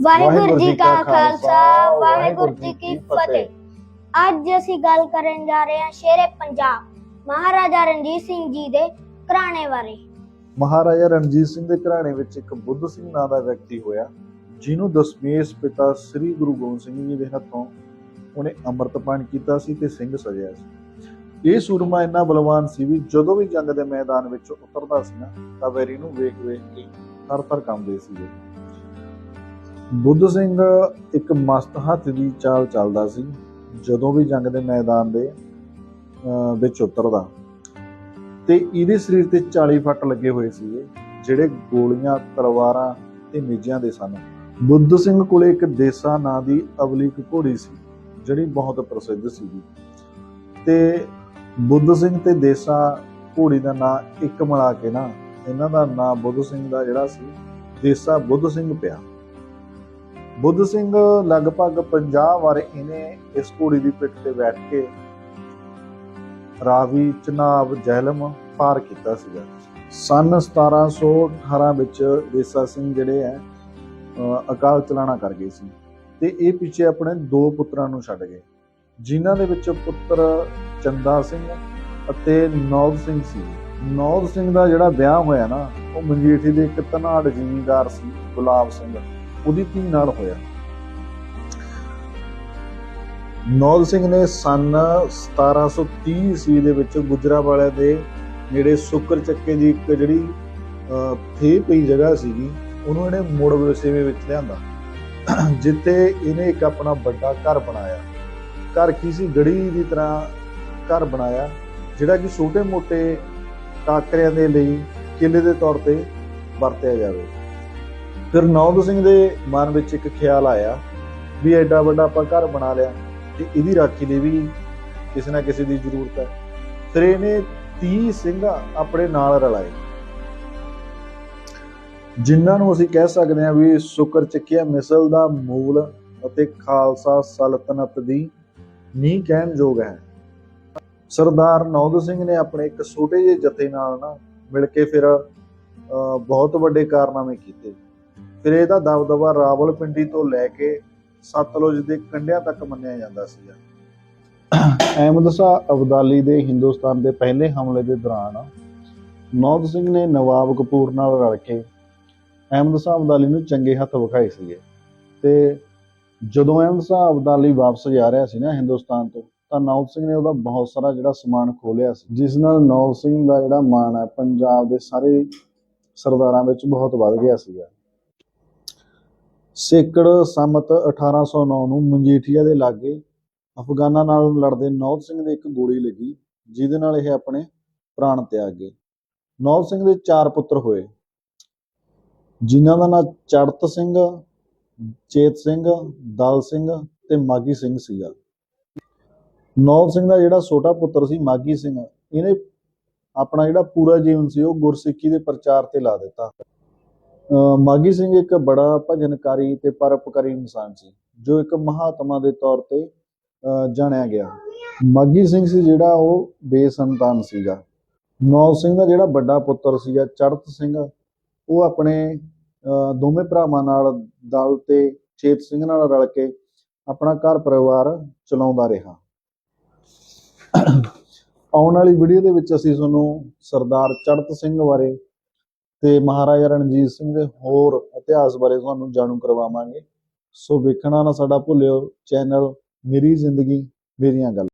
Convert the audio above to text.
ਵਾਹਿਗੁਰੂ ਜੀ ਕਾ ਖਾਲਸਾ ਵਾਹਿਗੁਰੂ ਜੀ ਕੀ ਫਤਿਹ। ਅੱਜ ਅਸੀਂ ਗੱਲ ਕਰਨ ਜਾ ਰਹੇ ਹਾਂ ਸ਼ੇਰੇ ਪੰਜਾਬ ਮਹਾਰਾਜਾ ਰਣਜੀਤ ਸਿੰਘ ਜੀ ਦੇ ਘਰਾਣੇ ਬਾਰੇ। ਮਹਾਰਾਜਾ ਰਣਜੀਤ ਸਿੰਘ ਦੇ ਘਰਾਣੇ ਵਿੱਚ ਇੱਕ ਬੁੱਧ ਸਿੰਘ ਨਾਂ ਦਾ ਵਿਅਕਤੀ ਹੋਇਆ ਜਿਹਨੂੰ ਦਸ਼ਮੇਸ਼ ਪਿਤਾ ਸ੍ਰੀ ਗੁਰੂ ਗੋਬਿੰਦ ਸਿੰਘ ਜੀ ਦੇ ਹੱਥੋਂ ਉਹਨੇ ਅੰਮ੍ਰਿਤ ਪਾਨ ਕੀਤਾ ਸੀ ਤੇ ਸਿੰਘ ਸਜਿਆ ਸੀ। ਇਹ ਸੂਰਮਾ ਇੰਨਾ ਬਲਵਾਨ ਸੀ ਵੀ ਜਦੋਂ ਵੀ ਜੰਗ ਦੇ ਮੈਦਾਨ ਵਿੱਚ ਉਤਰਦਾ ਸੀ ਨਾ ਤਾਂ ਵੈਰੀ ਨੂੰ ਵੇਖ ਵੇਖ ਕੇ ਥਰ ਥਰ ਕੰਬਦੇ ਸੀਗੇ। ਬੁੱਧ ਸਿੰਘ ਇੱਕ ਮਸਤ ਹੱਥ ਦੀ ਚਾਲ ਚੱਲਦਾ ਸੀ, ਜਦੋਂ ਵੀ ਜੰਗ ਦੇ ਮੈਦਾਨ ਦੇ ਵਿੱਚ ਉਤਰਦਾ। ਤੇ ਇਹਦੇ ਸਰੀਰ ਤੇ 40 ਫੱਟ ਲੱਗੇ ਹੋਏ ਸੀਗੇ, ਜਿਹੜੇ ਗੋਲੀਆਂ, ਤਲਵਾਰਾਂ ਤੇ ਨੇਜਿਆਂ ਦੇ ਸਨ। ਬੁੱਧ ਸਿੰਘ ਕੋਲੇ ਇੱਕ ਦੇਸਾ ਨਾਂ ਦੀ ਅਵਲੀਕ ਘੋੜੀ ਸੀ, ਜਿਹੜੀ ਬਹੁਤ ਪ੍ਰਸਿੱਧ ਸੀਗੀ। ਤੇ ਬੁੱਧ ਸਿੰਘ ਤੇ ਦੇਸਾ ਘੋੜੀ ਦਾ ਨਾਂ ਇੱਕ ਮਿਲਾ ਕੇ ਨਾ, ਇਹਨਾਂ ਦਾ ਨਾਂ ਬੁੱਧ ਸਿੰਘ ਦਾ ਜਿਹੜਾ ਸੀ, ਦੇਸਾ ਬੁੱਧ ਸਿੰਘ ਪਿਆ। ਬੁੱਧ ਸਿੰਘ ਲਗਭਗ 50 ਵਾਰ ਇਹਨੇ ਇਸ ਘੋੜੀ ਦੀ ਪਿੱਠ ਤੇ ਬੈਠ ਕੇ ਰਾਵੀ ਚਨਾਬ ਜਹਿਲਮ ਪਾਰ ਕੀਤਾ ਸੀਗਾ। ਸਨ 1718 ਵਿੱਚ ਦੇਸਾ ਸਿੰਘ ਜਿਹੜੇ ਹੈ ਅਕਾਲ ਚਲਾਣਾ ਕਰ ਗਏ ਸੀ ਤੇ ਇਹ ਪਿੱਛੇ ਆਪਣੇ ਦੋ ਪੁੱਤਰਾਂ ਨੂੰ ਛੱਡ ਗਏ, ਜਿਨ੍ਹਾਂ ਦੇ ਵਿੱਚ ਪੁੱਤਰ ਚੰਦਾ ਸਿੰਘ ਅਤੇ ਨੌਦ ਸਿੰਘ ਸੀ। ਨੌਦ ਸਿੰਘ ਦਾ ਜਿਹੜਾ ਵਿਆਹ ਹੋਇਆ ਨਾ, ਉਹ ਮਨਜੀਠੀ ਦੇ ਇੱਕ ਧਨਾੜ ਜ਼ਿਮੀਂਦਾਰ ਸੀ, ਗੁਲਾਬ ਸਿੰਘ। ਉਹਦੀ ਧੀ ਨਾਲ ਹੋਇਆ। ਨੌਦ ਸਿੰਘ ਨੇ ਸਨ 1730 ਈਸਵੀ ਦੇ ਵਿੱਚ ਗੁਜਰਾਵਾਲੇ ਦੇ ਨੇੜੇ ਸੁੱਕਰ ਚੱਕੇ ਦੀ ਇੱਕ ਜਿਹੜੀ ਅਹ, ਪਈ ਜਗ੍ਹਾ ਸੀਗੀ ਉਹਨੂੰ ਇਹਨੇ ਮੁੜ ਵਸੇਵੇ ਵਿੱਚ ਲਿਆਂਦਾ। ਜਿੱਥੇ ਇਹਨੇ ਇੱਕ ਆਪਣਾ ਵੱਡਾ ਘਰ ਬਣਾਇਆ। ਘਰ ਕੀ ਸੀ? ਗੜੀ ਦੀ ਤਰ੍ਹਾਂ ਘਰ ਬਣਾਇਆ ਜਿਹੜਾ ਕਿ ਛੋਟੇ-ਮੋਟੇ ਟਾਕਰਿਆਂ ਦੇ ਲਈ ਕਿਲੇ ਦੇ ਤੌਰ ਤੇ ਵਰਤਿਆ ਜਾਵੇ। ਫਿਰ ਨੌਦ ਸਿੰਘ ਦੇ ਮਨ ਵਿੱਚ ਇੱਕ ਖਿਆਲ ਆਇਆ ਵੀ ਐਡਾ ਵੱਡਾ ਆਪਾਂ ਘਰ ਬਣਾ ਲਿਆ ਤੇ ਇਹਦੀ ਰਾਖੀ ਲਈ ਵੀ ਕਿਸੇ ਨਾ ਕਿਸੇ ਦੀ ਜ਼ਰੂਰਤ ਹੈ। ਫਿਰ ਇਹਨੇ 30 ਸਿੰਘ ਆਪਣੇ ਨਾਲ ਰਲਾਏ। ਜਿਨ੍ਹਾਂ ਨੂੰ ਅਸੀਂ ਕਹਿ ਸਕਦੇ ਹਾਂ ਵੀ ਸ਼ੁਕਰ ਚੱਕਿਆ ਮਿਸਲ ਦਾ ਮੂਲ ਅਤੇ ਖਾਲਸਾ ਸਲਤਨਤ ਦੀ ਨੀਂਹ ਕਹਿਣ ਯੋਗ ਹੈ। ਸਰਦਾਰ ਨੌਦ ਸਿੰਘ ਨੇ ਆਪਣੇ ਇੱਕ ਛੋਟੇ ਜਿਹੇ ਜਥੇ ਨਾਲ ਨਾ ਮਿਲ ਕੇ ਫਿਰ ਅਹ, ਬਹੁਤ ਵੱਡੇ ਕਾਰਨਾਮੇ ਕੀਤੇ। ਫਿਰ ਇਹਦਾ ਦਬਦਬਾ ਰਾਵਲਪਿੰਡੀ ਤੋਂ ਲੈ ਕੇ ਸਤਲੁਜ ਦੇ ਕੰਢਿਆਂ ਤੱਕ ਮੰਨਿਆ ਜਾਂਦਾ ਸੀਗਾ। ਅਹਿਮਦ ਸ਼ਾਹ ਅਬਦਾਲੀ ਦੇ ਹਿੰਦੁਸਤਾਨ ਦੇ ਪਹਿਲੇ ਹਮਲੇ ਦੇ ਦੌਰਾਨ ਨੌਦ ਸਿੰਘ ਨੇ ਨਵਾਬ ਕਪੂਰ ਨਾਲ ਰਲ ਕੇ ਅਹਿਮਦ ਸ਼ਾਹ ਅਬਦਾਲੀ ਨੂੰ ਚੰਗੇ ਹੱਥ ਵਿਖਾਏ ਸੀਗੇ ਤੇ ਜਦੋਂ ਅਹਿਮਦ ਸ਼ਾਹ ਅਬਦਾਲੀ ਵਾਪਸ ਜਾ ਰਿਹਾ ਸੀ ਨਾ ਹਿੰਦੁਸਤਾਨ ਤੋਂ, ਤਾਂ ਨੌਦ ਸਿੰਘ ਨੇ ਉਹਦਾ ਬਹੁਤ ਸਾਰਾ ਜਿਹੜਾ ਸਮਾਨ ਖੋਲਿਆ ਸੀ, ਜਿਸ ਨਾਲ ਨੌਦ ਸਿੰਘ ਦਾ ਜਿਹੜਾ ਮਾਣ ਹੈ, ਪੰਜਾਬ ਦੇ ਸਾਰੇ ਸਰਦਾਰਾਂ ਵਿੱਚ ਬਹੁਤ ਵੱਧ ਗਿਆ ਸੀਗਾ। ਸੇਕੜ ਸੰਮਤ 1809 ਨੂੰ ਮਜੀਠੀਆ ਦੇ ਲਾਗੇ ਅਫਗਾਨਾਂ ਨਾਲ ਲੜਦੇ ਨੌਦ ਸਿੰਘ ਦੇ ਇੱਕ ਗੋਲੀ ਲੱਗੀ, ਜਿਹਦੇ ਨਾਲ ਇਹ ਆਪਣੇ ਪ੍ਰਾਣ ਤਿਆਗ ਗਏ। ਨੌਦ ਸਿੰਘ ਦੇ ਚਾਰ ਪੁੱਤਰ ਹੋਏ। ਜਿਨ੍ਹਾਂ ਦਾ ਨਾਂ ਚੜਤ ਸਿੰਘ, ਚੇਤ ਸਿੰਘ, ਦਲ ਸਿੰਘ ਤੇ ਮਾਗੀ ਸਿੰਘ ਸੀਗਾ। ਨੌਦ ਸਿੰਘ ਦਾ ਜਿਹੜਾ ਛੋਟਾ ਪੁੱਤਰ ਸੀ ਮਾਗੀ ਸਿੰਘ, ਇਹਨੇ ਆਪਣਾ ਜਿਹੜਾ ਪੂਰਾ ਜੀਵਨ ਸੀ, ਉਹ ਗੁਰਸਿੱਖੀ ਦੇ ਪ੍ਰਚਾਰ ਤੇ ਲਾ ਦਿੱਤਾ। ਮਾਗੀ ਸਿੰਘ ਇੱਕ ਬੜਾ ਭਜਨਕਾਰੀ ਤੇ ਪਰਪਕਾਰੀ ਇਨਸਾਨ ਸੀ, ਜੋ ਇੱਕ ਮਹਾਤਮਾ ਦੇ ਤੌਰ ਤੇ, ਅਹ ਜਾਣਿਆ ਗਿਆ। ਮਾਗੀ ਸਿੰਘ ਸੀ ਜਿਹੜਾ ਉਹ ਬੇਸੰਤਾਨ ਸੀਗਾ। ਨੌ ਸਿੰਘ ਦਾ ਜਿਹੜਾ ਵੱਡਾ ਪੁੱਤਰ ਸੀਗਾ ਚੜਤ ਸਿੰਘ, ਉਹ ਆਪਣੇ, ਅਹ ਦੋਵੇਂ ਭਰਾਵਾਂ ਨਾਲ ਦਲ ਤੇ ਚੇਤ ਸਿੰਘ ਨਾਲ ਰਲ ਕੇ ਆਪਣਾ ਘਰ ਪਰਿਵਾਰ ਚਲਾਉਂਦਾ ਰਿਹਾ। ਆਉਣ ਵਾਲੀ ਵੀਡੀਓ ਦੇ ਵਿੱਚ ਅਸੀਂ ਤੁਹਾਨੂੰ ਸਰਦਾਰ ਚੜਤ ਸਿੰਘ ਬਾਰੇ ਤੇ ਮਹਾਰਾਜਾ ਰਣਜੀਤ ਸਿੰਘ ਦੇ ਹੋਰ ਇਤਿਹਾਸ ਬਾਰੇ ਤੁਹਾਨੂੰ ਜਾਣੂ ਕਰਵਾਵਾਂਗੇ। ਸੋ ਵੇਖਣਾ ਨਾ ਸਾਡਾ ਭੁੱਲਿਓ, ਚੈਨਲ ਮੇਰੀ ਜ਼ਿੰਦਗੀ, ਮੇਰੀਆਂ ਗੱਲਾਂ।